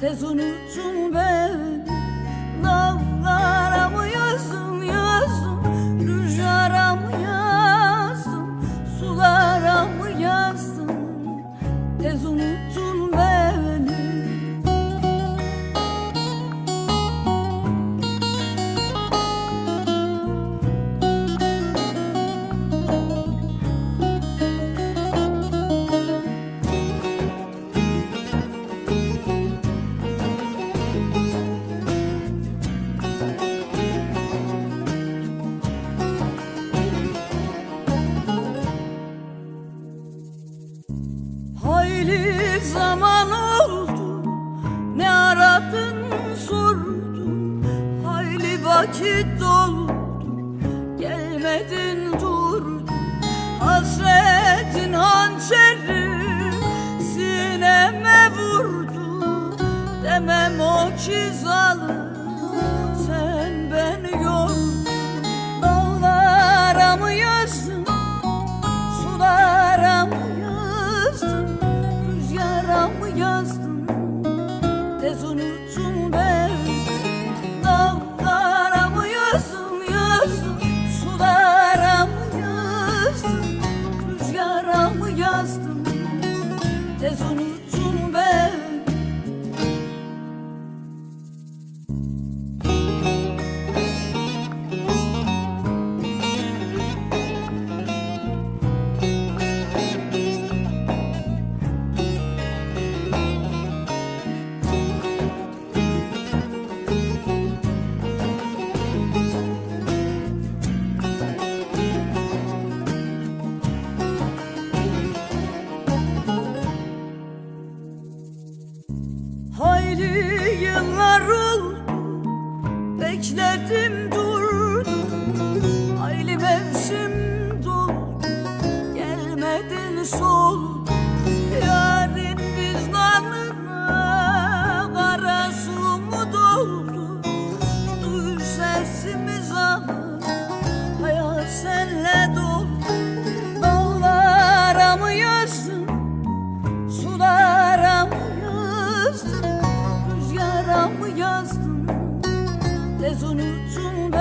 tez unuttun beni Dağlara Hayli zaman oldu. Ne aradın sordum Hayli vakit doldu. Gelmedin durdun Hasretin hançeri Sineme vurdu. Demem o ki zalim Sen beni yordun Hayli yıllar oldu Bekledim durdum Hayli mevsim doldu Gelmedin sol Tez unuttun